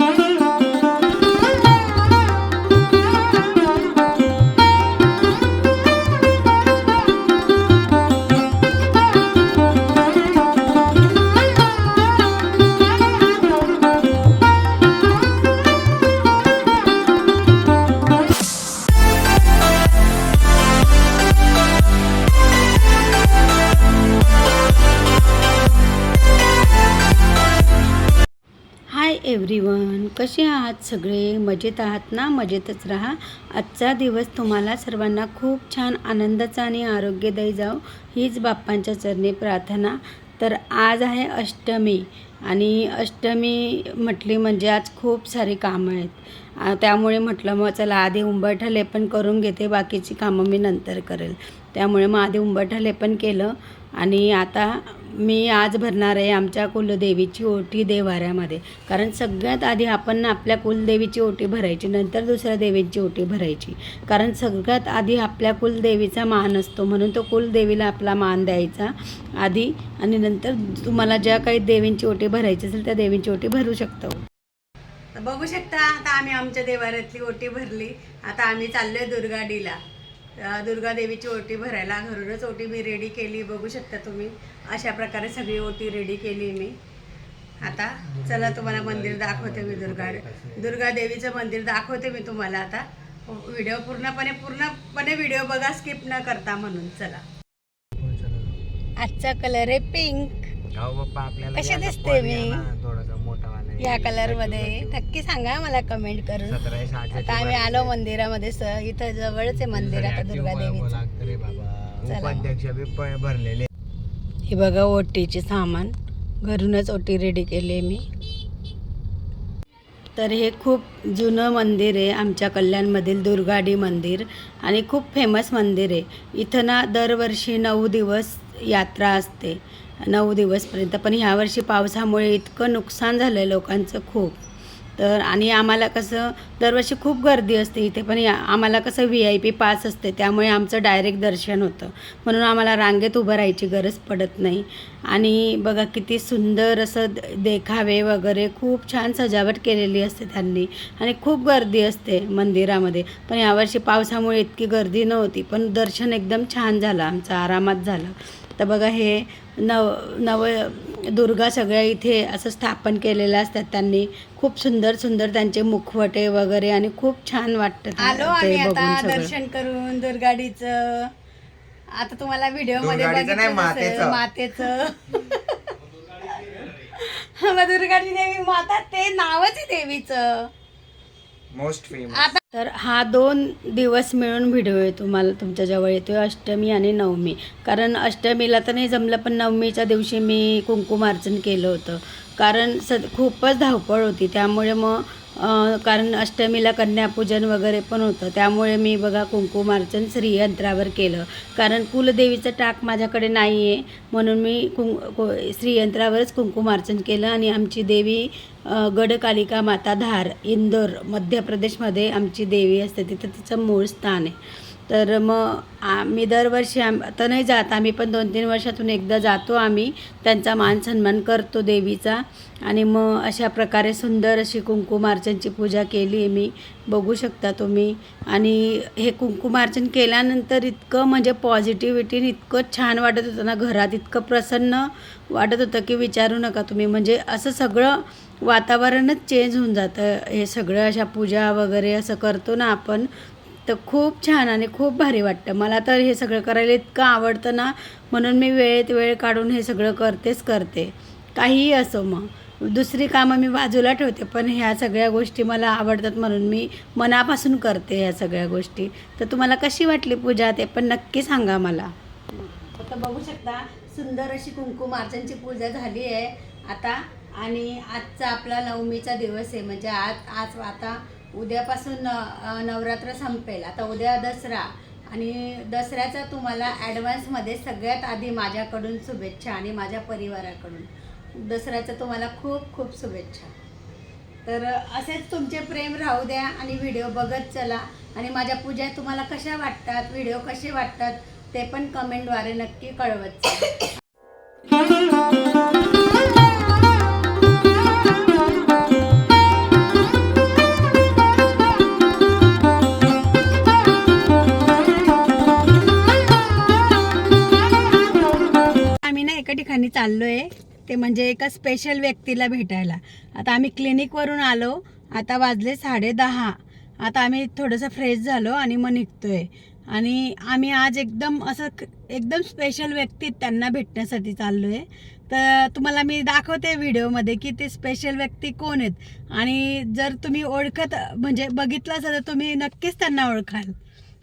Hi everyone कसे आहात सगळे? मजेत आहात ना? मजेतच राहा. आजचा दिवस तुम्हाला सर्वांना खूप छान आनंदाचा आणि आरोग्यदायी जाओ हीच बाप्पांच्या चरणी प्रार्थना. तर आज आहे अष्टमी आणि अष्टमी म्हटली म्हणजे आज खूप सारी कामं आहेत. त्यामुळे म्हटलं मग चला आधी उंबरठा लेपन करून घेते बाकीची कामं मी नंतर करेल. त्यामुळे मग आधी उंबरठा लेपन केलं आणि आता मी आज भरणार आहे आमच्या कुलदेवीची ओटी देवाऱ्यामध्ये. कारण सगळ्यात आधी आपण आपल्या कुलदेवीची ओटी भरायची नंतर दुसऱ्या देवीची ओटी भरायची. कारण सगळ्यात आधी आपल्या कुलदेवीचा मान असतो म्हणून तो कुलदेवीला आपला मान द्यायचा आधी. आणि नंतर तुम्हाला ज्या काही देवींची ओटी भरायची असेल त्या देवींची ओटी भरू शकतो. बघू शकता आता आम्ही आमच्या देवाऱ्यातली ओटी भरली. आता आम्ही चाललोय दुर्गाडीला. दुर्गा देवीची ओटी भरायला घरूनच ओटी मी रेडी केली बघू शकता तुम्ही. अशा प्रकारे सगळी ओटी रेडी केली मी. आता चला तुम्हाला मंदिर दाखवते मी दुर्गा दुर्गा देवीचं मंदिर दाखवते मी तुम्हाला आता. व्हिडिओ पूर्णपणे पूर्णपणे व्हिडिओ बघा स्किप न करता म्हणून. चला. आजचा कलर आहे पिंक हो कशी दिसते मी? या कलरमध्ये नक्की सांगा मला कमेंट करून. आता आम्ही आलो मंदिरामध्ये इथं जवळच आहे मंदिर आता दुर्गा देवीचं. भरलेले. हे बघा ओटीचे सामान. घरूनच ओटी रेडी केली मी. तर हे खूप जुनं मंदिर आहे आमच्या कल्याणमधील दुर्गाडी मंदिर. आणि खूप फेमस मंदिर आहे. इथं ना दरवर्षी नऊ दिवस यात्रा असते. नऊ दिवसपर्यंत. पण ह्यावर्षी पावसामुळे इतकं नुकसान झालं आहे लोकांचं खूप. तर आणि आम्हाला कसं दरवर्षी खूप गर्दी असते इथे पण या आम्हाला कसं व्ही आय पी पास असते त्यामुळे आमचं डायरेक्ट दर्शन होतं. म्हणून आम्हाला रांगेत उभं राहायची गरज पडत नाही. आणि बघा किती सुंदर असं देखावे वगैरे खूप छान सजावट केलेली असते त्यांनी. आणि खूप गर्दी असते मंदिरामध्ये. पण यावर्षी पावसामुळे इतकी गर्दी नव्हती पण दर्शन एकदम छान झालं आमचं आरामात झालं. तर बघा हे नव नव दुर्गा सगळ्या इथे असं स्थापन केलेलं असतात त्यांनी. खूप सुंदर सुंदर त्यांचे मुखवटे वगैरे आणि खूप छान वाटतं आलो ते आम्ही आता. दर्शन करून दुर्गाडीचं. आता तुम्हाला व्हिडिओमध्ये बघितलं मातेचं. दुर्गाडी देवी माता ते नावच आहे देवीचं. Most famous. तर हा दोन दिवस मिळून व्हिडिओ आहे तुम्हाला तुमच्याजवळ येतो. अष्टमी आणि नवमी. कारण अष्टमीला तर नाही जमलं पण नवमीच्या दिवशी मी कुंकुमार्चन केलं होतं. कारण स खूपच धावपळ होती. त्यामुळे मग कारण अष्टमीला कन्यापूजन वगैरे पण होतं. त्यामुळे मी बघा कुंकुमार्चन श्रीयंत्रावर केलं. कारण कुलदेवीचं टाक माझ्याकडे नाही आहे म्हणून मी कुं कु श्रीयंत्रावरच कुंकुमार्चन केलं आणि आमची देवी गडकालिका माता धार इंदोर मध्य प्रदेशमध्ये आमची देवी असते. तिथं तिचं मूळ स्थान आहे. तर मग आम्ही दरवर्षी आम आता नाही जात. आम्ही पण दोन तीन वर्षातून एकदा जातो आम्ही. त्यांचा मान सन्मान करतो देवीचा. आणि मग अशा प्रकारे सुंदर अशी कुंकुमार्चनची पूजा केली आहे मी. बघू शकता तुम्ही. आणि हे कुंकुमार्चन केल्यानंतर इतकं म्हणजे पॉझिटिव्हिटी इतकं छान वाटत होतं ना घरात. इतकं प्रसन्न वाटत होतं की विचारू नका तुम्ही. म्हणजे असं सगळं वातावरणच चेंज होऊन जातं. हे सगळं अशा पूजा वगैरे असं करतो ना आपण. तर खूप छान आणि खूप भारी वाटतं. मला तर हे सगळं करायला इतकं आवडतं ना म्हणून मी वेळेत वेळ काढून हे सगळं करतेच करते. काहीही असो मग. दुसरी कामं मी बाजूला ठेवते पण ह्या सगळ्या गोष्टी मला आवडतात म्हणून मी मनापासून करते ह्या सगळ्या गोष्टी. तर तुम्हाला कशी वाटली पूजा ते पण नक्की सांगा मला. आता बघू शकता सुंदर अशी कुंकुमार्चनची पूजा झाली आहे. आता आणि आजचा आपला नवमीचा दिवस आहे. म्हणजे आज आज आता उद्यापासून नवरात्र संपेल. आता उद्या दसरा आणि दसऱ्याचा तुम्हाला ॲडव्हान्समध्ये सगळ्यात आधी माझ्याकडून शुभेच्छा आणि माझ्या परिवाराकडून. दसऱ्याचं तुम्हाला खूप खूप शुभेच्छा. तर असेच तुमचे प्रेम राहू द्या आणि व्हिडिओ बघत चला. आणि माझ्या पूजा तुम्हाला कशा वाटतात व्हिडिओ कसे वाटतात ते पण कमेंटद्वारे नक्की कळवत चाललो आहे ते म्हणजे एका स्पेशल व्यक्तीला भेटायला. आता आम्ही क्लिनिकवरून आलो आता वाजले साडे दहा. आता आम्ही थोडंसं फ्रेश झालो आणि मग निघतोय. आणि आम्ही आज एकदम असं एकदम स्पेशल व्यक्ती त्यांना भेटण्यासाठी चाललो आहे तर तुम्हाला मी दाखवते व्हिडिओमध्ये की ते स्पेशल व्यक्ती कोण आहेत. आणि जर तुम्ही ओळखत म्हणजे बघितलं असेल तर तुम्ही नक्कीच त्यांना ओळखाल.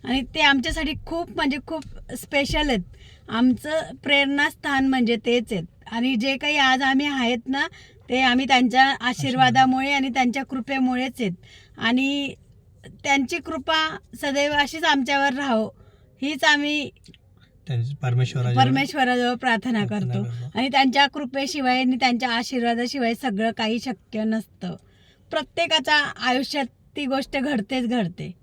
आणि ते आमच्यासाठी खूप म्हणजे खूप स्पेशल आहेत. आमचं प्रेरणास्थान म्हणजे तेच आहेत. आणि जे काही आज आम्ही आहेत ना ते आम्ही त्यांच्या आशीर्वादामुळे आणि त्यांच्या कृपेमुळेच आहेत. आणि त्यांची कृपा सदैव अशीच आमच्यावर राहो हीच आम्ही परमेश्वरा परमेश्वराजवळ प्रार्थना करतो. करतो. आणि त्यांच्या कृपेशिवाय आणि त्यांच्या आशीर्वादाशिवाय सगळं काही शक्य नसतं. प्रत्येकाच्या आयुष्यात ती गोष्ट घडतेच घडते.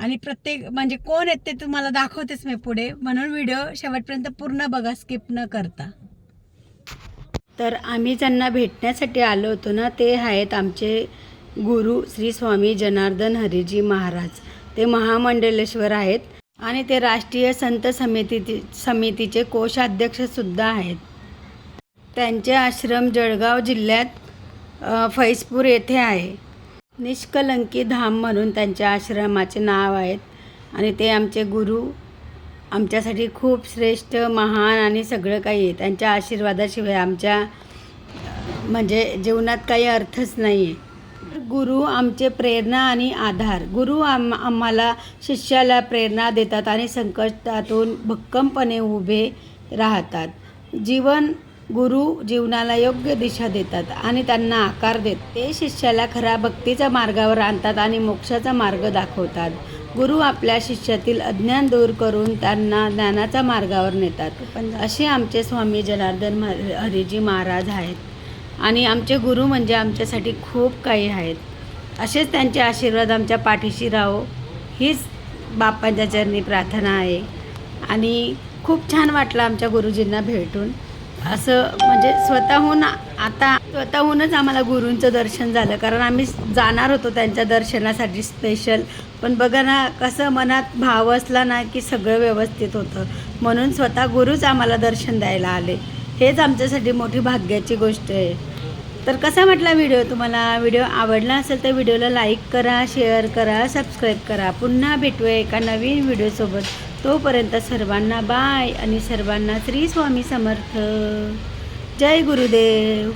आणि प्रत्येक म्हणजे कोण आहेत ते तुम्हाला दाखवतेच मी पुढे. म्हणून व्हिडिओ शेवटपर्यंत पूर्ण बघा स्किप न करता. तर आम्ही ज्यांना भेटण्यासाठी आलो होतो ना ते आहेत आमचे गुरु श्री स्वामी जनार्दन हरिजी महाराज. ते महामंडलेश्वर आहेत आणि ते राष्ट्रीय संत समिती समितीचे कोषाध्यक्षसुद्धा आहेत. त्यांचे आश्रम जळगाव जिल्ह्यात फैजपूर येथे आहे. निष्कलंकी धाम म्हणून त्यांच्या आश्रमाचे नाव आहेत. आणि ते आमचे गुरु आमच्यासाठी खूप श्रेष्ठ महान आणि सगळं काही आहे. त्यांच्या आशीर्वादाशिवाय आमच्या म्हणजे जीवनात काही अर्थच नाही आहे गुरु आमचे प्रेरणा आणि आधार. गुरु आम आम्हाला शिष्याला प्रेरणा देतात आणि संकटातून भक्कमपणे उभे राहतात. जीवन गुरु जीवनाला योग्य दिशा देतात आणि त्यांना आकार देत ते शिष्याला खऱ्या भक्तीच्या मार्गावर आणतात आणि मोक्षाचा मार्ग दाखवतात. गुरु आपल्या शिष्यातील अज्ञान दूर करून त्यांना ज्ञानाच्या मार्गावर नेतात. पण असे आमचे स्वामी जनार्दन हरिजी महाराज आहेत. आणि आमचे गुरु म्हणजे आमच्यासाठी खूप काही आहेत. असेच त्यांचे आशीर्वाद आमच्या पाठीशी राहो. हीच बाप्पांच्या चरणी प्रार्थना आहे. आणि खूप छान वाटलं आमच्या गुरुजींना भेटून. असं म्हणजे स्वतःहून आता स्वतःहूनच आम्हाला गुरूंचं दर्शन झालं. कारण आम्ही जाणार होतो त्यांच्या दर्शनासाठी स्पेशल पण बघा ना कसं मनात भाव असला ना की सगळं व्यवस्थित होतं. म्हणून स्वतः गुरुच आम्हाला दर्शन द्यायला आले. हेच आमच्यासाठी मोठी भाग्याची गोष्ट आहे. तर कसा म्हटला व्हिडिओ तुम्हाला? व्हिडिओ आवडला असेल तर व्हिडिओला लाईक करा शेअर करा सबस्क्राईब करा. पुन्हा भेटूया एका नवीन व्हिडिओसोबत. तोपर्यंत सर्वांना बाय आणि सर्वांना श्री स्वामी समर्थ. जय गुरुदेव.